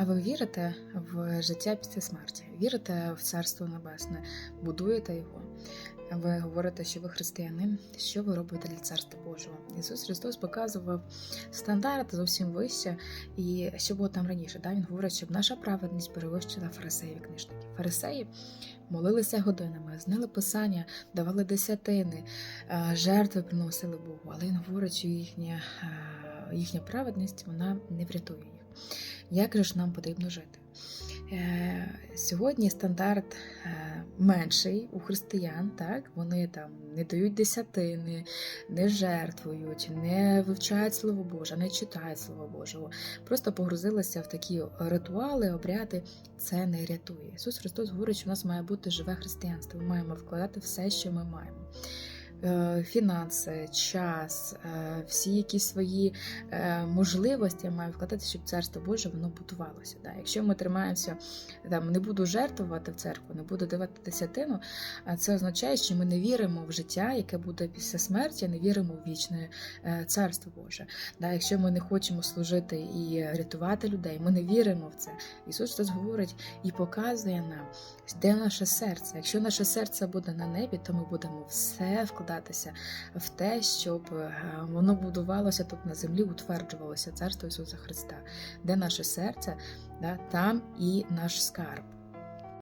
А ви вірите в життя після смерті? Вірите в Царство Небесне, будуєте його? Ви говорите, що ви християнин. Що ви робите для Царства Божого? Ісус Христос показував стандарт зовсім вище. І що було там раніше? Да? Він говорить, щоб наша праведність перевищила фарисеїв і книжників. Фарисеї молилися годинами, знали писання, давали десятини, е, жертви приносили Богу. Але він говорить, що їхня, е, їхня праведність вона не врятує їх. Як же ж нам потрібно жити? Е, Сьогодні стандарт менший у християн, так вони там не дають десятини, не жертвують, не вивчають Слово Боже, не читають Слово Божого. Просто погрузилися в такі ритуали, обряди. Це не рятує. Ісус Христос говорить, що в нас має бути живе християнство. Ми маємо вкладати все, що ми маємо. Е, Фінанси, час, е, всі якісь свої е, можливості маю вкладати, щоб царство Боже воно будувалося. Да? Якщо ми тримаємося, там не буду жертвувати в церкву, не буду давати десятину, а це означає, що ми не віримо в життя, яке буде після смерті, не віримо в вічне царство Боже. Да? Якщо ми не хочемо служити і рятувати людей, ми не віримо в це. Ісус Христос говорить і показує нам, де наше серце. Якщо наше серце буде на небі, то ми будемо все вкладатися в те, щоб е, воно будувалося тут на землі, утверджувалося царство Ісуса Христа. Де наше серце, да, там і наш скарб.